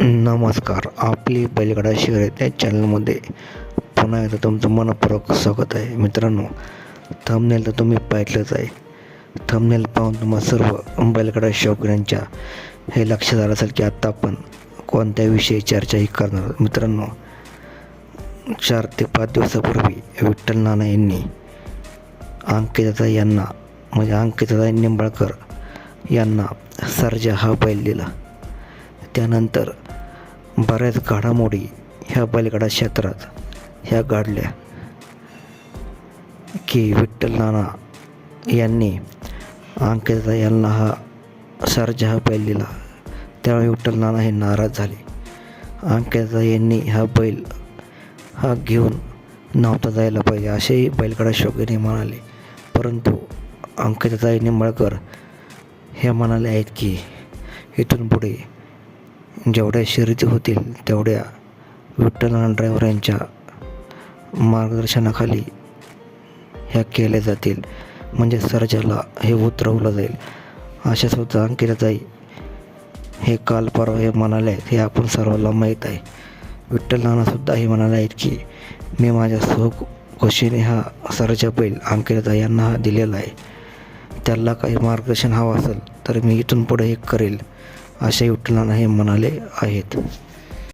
नमस्कार आपली बैलगाडा शर्यत या चॅनलमध्ये पुन्हा एकदा तुमचं मनपूर्वक स्वागत आहे. मित्रांनो थंबनेल तर तुम्ही पाहिलंच आहे. थंबनेल पाहून तुम्हाला सर्व बैलगाडा शौकऱ्यांच्या हे लक्षात आलं असेल की आत्ता आपण कोणत्या विषयी चर्चाही करणार आहोत. मित्रांनो चार ते पाच दिवसापूर्वी विठ्ठल नाना यांनी अंकितदा यांना म्हणजे अंकितदा निंबाळकर यांना सर्जा हा बैल दिला. त्यानंतर बऱ्याच घडामोडी ह्या बैलगाडा क्षेत्रात ह्या घडल्या. की विठ्ठल नाना यांनी अंकिता यांना हा सरजा हा बैल दिला. त्यावेळी विठ्ठल नाना हे नाराज झाले. अंकिता यांनी हा बैल हा घेऊन नव्हता जायला पाहिजे असेही बैलगाडा शौकीने म्हणाले. परंतु अंकिताताई निंबाळकर हे म्हणाले आहेत की इथून पुढे जेवढ्या शर्यती होतील तेवढ्या विठ्ठल ड्रायव्हर यांच्या मार्गदर्शनाखाली ह्या केल्या जातील. म्हणजे सर्जाला हे उतरवलं जाईल. अशा सुद्धा अंकिताताई हे काल परवा हे म्हणाले आहेत हे आपण सर्वांना माहीत आहे. विठ्ठल नानासुद्धा हे म्हणाले आहेत की मी माझ्या सुख खुशीने हा सर्जा बैल अंकिताताई यांना हा दिलेला आहे. त्याला काही मार्गदर्शन हवं असेल तर मी इथून पुढे हे करेल. असे विठ्ठलांना हे म्हणाले आहेत.